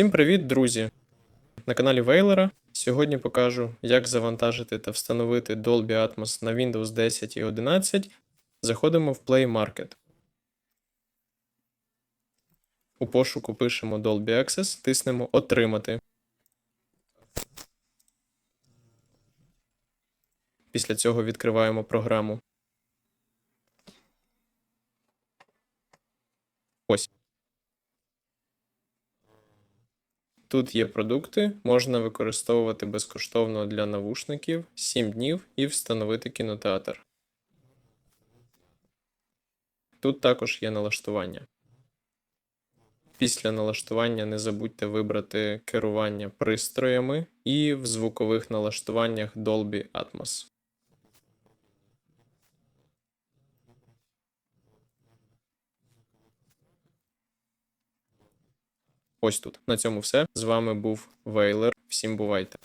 Всім привіт, друзі! На каналі Вейлера. Сьогодні покажу, як завантажити та встановити Dolby Atmos на Windows 10 і 11. Заходимо в Play Market. У пошуку пишемо Dolby Access, тиснемо Отримати. Після цього відкриваємо програму. Ось. Тут є продукти, можна використовувати безкоштовно для навушників 7 днів і встановити кінотеатр. Тут також є налаштування. Після налаштування не забудьте вибрати керування пристроями і в звукових налаштуваннях Dolby Atmos. Ось тут. На цьому все. З вами був Вейлер. Всім бувайте!